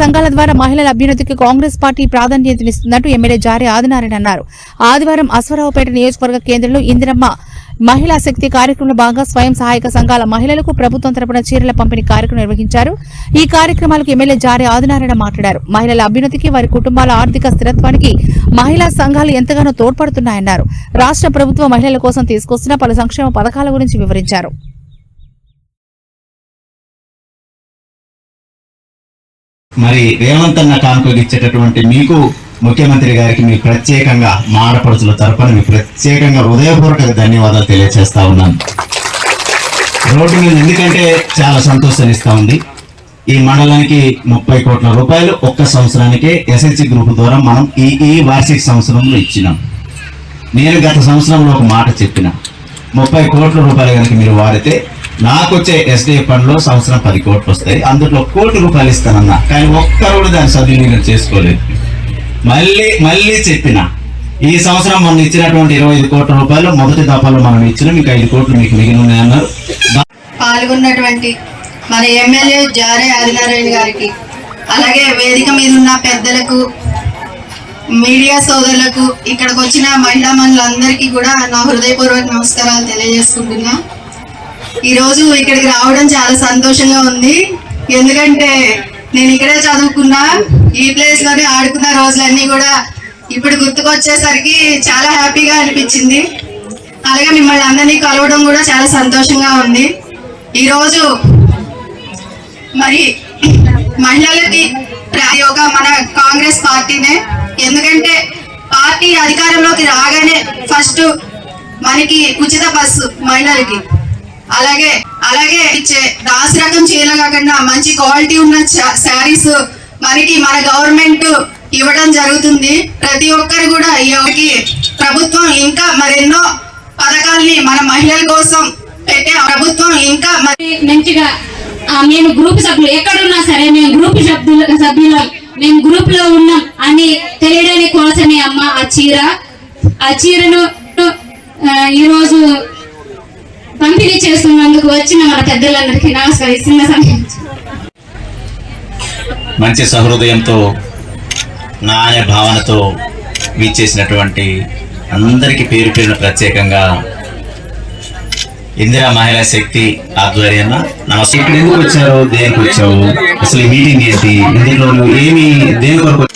సంఘాల ద్వారా మహిళల అభ్యున్నతికి కాంగ్రెస్ పార్టీ ప్రాధాన్యతనిస్తున్నట్టు ఎమ్మెల్యే జారి ఆదినారాయణ అన్నారు. ఆదివారం అశ్వరావుపేట నియోజకవర్గ కేంద్రంలో ఇందిరమ్మ మహిళా శక్తి కార్యక్రమంలో భాగంగా స్వయం సహాయక సంఘాల మహిళలకు ప్రభుత్వం తరపున చీరల పంపిణీ కార్యక్రమం నిర్వహించారు. ఈ కార్యక్రమాలకు ఎమ్మెల్యే జారి ఆదినారాయణ మాట్లాడారు. మహిళల అభ్యున్నతికి వారి కుటుంబాల ఆర్థిక స్థిరత్వానికి మహిళా సంఘాలు ఎంతగానో తోడ్పడుతున్నాయన్నారు. రాష్ట్ర ప్రభుత్వం మహిళల కోసం తీసుకొస్తున్న పలు సంక్షేమ పథకాల గురించి వివరించారు. మరి రేవంత్ అన్న కానుకలు ఇచ్చేటటువంటి మీకు ముఖ్యమంత్రి గారికి మీ ప్రత్యేకంగా మా ఆడపడుచుల తరపున మీ ప్రత్యేకంగా హృదయపూర్వక ధన్యవాదాలు తెలియజేస్తా ఉన్నాను. రోడ్డు మీద ఎందుకంటే చాలా సంతోషాన్ని ఇస్తా ఉంది. ఈ మండలానికి ముప్పై కోట్ల రూపాయలు ఒక్క సంవత్సరానికే ఎస్హెచ్సి గ్రూప్ ద్వారా మనం ఈ ఈ వార్షిక సంవత్సరంలో ఇచ్చినాం. నేను గత సంవత్సరంలో ఒక మాట చెప్పిన. ముప్పై కోట్ల రూపాయలు కనుక మీరు వాడితే నాకు వచ్చే ఎస్డిఏ ఫండ్లో సంవత్సరం పది కోట్లు వస్తాయి. అందులో కోటి రూపాయలు ఇస్తానన్న. కానీ ఒక్కరు కూడా దాన్ని సద్వినియోగం చేసుకోలేదు. మళ్ళీ మళ్ళీ చెప్పిన. ఈ సంవత్సరం మనం ఇచ్చినటువంటి ఇరవై ఐదు కోట్ల రూపాయలు మొదటి దఫాలో మనం ఇచ్చిన. మీకు ఐదు కోట్లు మీకు మిగిలి ఉన్నాయన్నారు. పాల్గొన్నటువంటి మన ఎమ్మెల్యే జారే ఆదినారాయణ గారికి అలాగే వేదిక మీద ఉన్న పెద్దలకు మీడియా సోదరులకు ఇక్కడికి వచ్చిన మహిళా మనులందరికీ కూడా నా హృదయపూర్వక నమస్కారాలు తెలియజేసుకుంటున్నా. ఈరోజు ఇక్కడికి రావడం చాలా సంతోషంగా ఉంది. ఎందుకంటే నేను ఇక్కడే చదువుకున్నా ఈ ప్లేస్లోనే ఆడుకున్న రోజులన్నీ కూడా ఇప్పుడు గుర్తుకొచ్చేసరికి చాలా హ్యాపీగా అనిపించింది. అలాగే మిమ్మల్ని అందరినీ కలవడం కూడా చాలా సంతోషంగా ఉంది. ఈరోజు మరి మహిళలకి ఒక మన కాంగ్రెస్ పార్టీనే. ఎందుకంటే పార్టీ అధికారంలోకి రాగానే ఫస్ట్ మనకి ఉచిత బస్సు మహిళలకి. అలాగే అలాగే ఇచ్చే దాసి రకం చీరలు కాకుండా మంచి క్వాలిటీ ఉన్న శారీస్ మనకి మన గవర్నమెంట్ ఇవ్వడం జరుగుతుంది. ప్రతి ఒక్కరు కూడా ఈ ప్రభుత్వం ఇంకా మరెన్నో పథకాల్ని మన మహిళల కోసం పెట్టే ప్రభుత్వం ఇంకా మరి మంచిగా మేము గ్రూప్ సభ్యులు ఎక్కడున్నా సరే మేము గ్రూప్ సభ్యులు సభ్యులం. మేము గ్రూప్లో ఉన్నాం అని తెలియడానికి కోసమే అమ్మ ఆ చీర. ఆ చీరను ఈరోజు పంపిణీ చేస్తున్నందుకు వచ్చిన మన పెద్దలందరికీ మంచి సహృదయంతో నాణ్య భావనతో విచ్చేసినటువంటి అందరికీ పేరు పేరున ప్రత్యేకంగా ఇందిరా మహిళా శక్తి ఆధ్వర్యాన నమస్తే ఇక్కడ ఎందుకు వచ్చారు? దేనికి వచ్చావు? అసలు ఈ మీటింగ్ ఏంటి? ఇందులో నువ్వు ఏమి దేని కొరకు